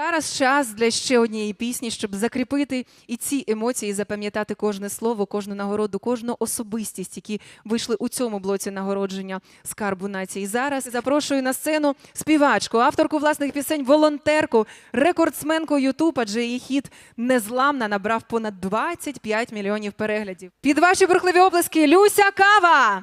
Зараз час для ще однієї пісні, щоб закріпити і ці емоції, запам'ятати кожне слово, кожну нагороду, кожну особистість, які вийшли у цьому блоці нагородження скарбу нації. Зараз запрошую на сцену співачку, авторку власних пісень, волонтерку, рекордсменку Ютуб, адже її хіт незламна набрав понад 25 мільйонів переглядів. Під ваші бурхливі облески Люся Кава!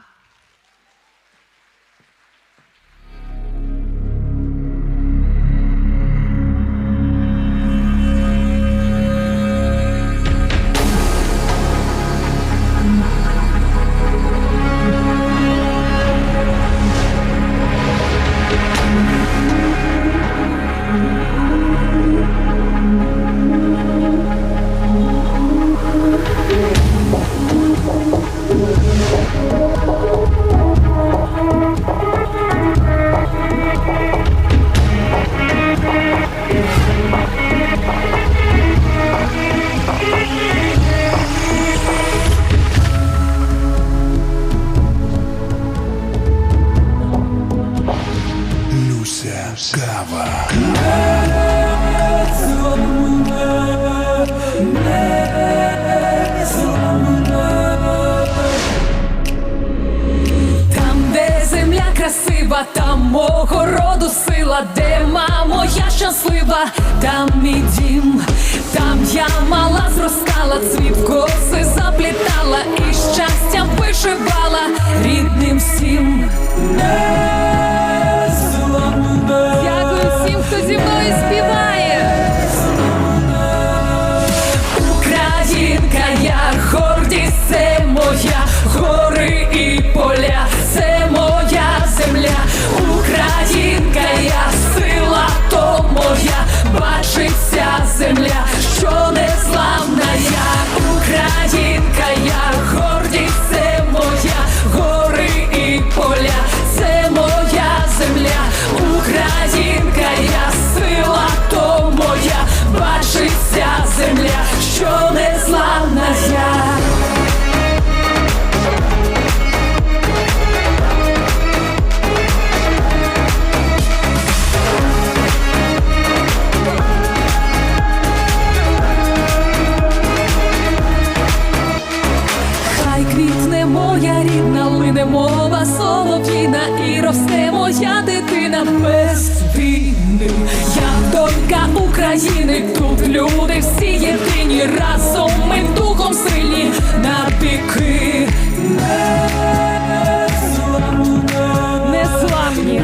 Красива, там мого роду сила, де мамо, я щаслива, там мій дім, там я мала зростала, цвіт коси заплітала і щастям вишивала рідним всім. Дякую всім, хто зі мною співає. Українка, я гордість, це моя гори моя рідна, лине мова солов'їна і росте моя дитина без війни. Я донька України, тут люди всі єдині, разом ми духом сильні навіки. Незламні.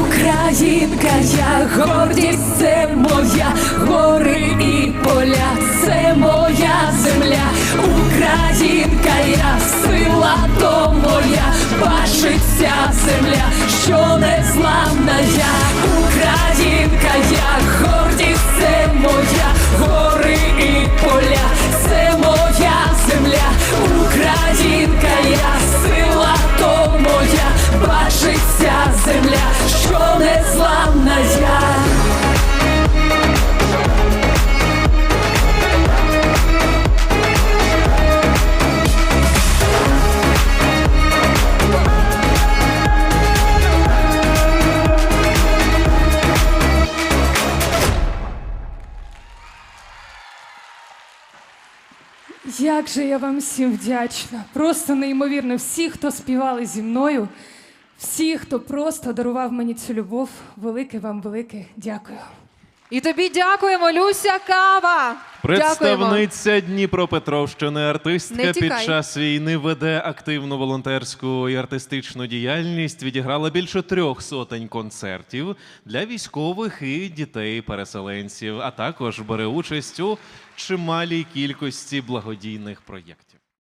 Українка, я гордість, це моя гори і поля, це моя Українка, я Як же я вам всім вдячна. Просто неймовірно. Всі, хто співали зі мною, всі, хто просто дарував мені цю любов, велике вам велике дякую. І тобі дякуємо, Люся Кава! Представниця Дніпропетровщини, артистка Не під тікай. час війни веде активну волонтерську і артистичну діяльність. Відіграла більше трьох сотень концертів для військових і дітей-переселенців, а також бере участь у чималій кількості благодійних проєктів.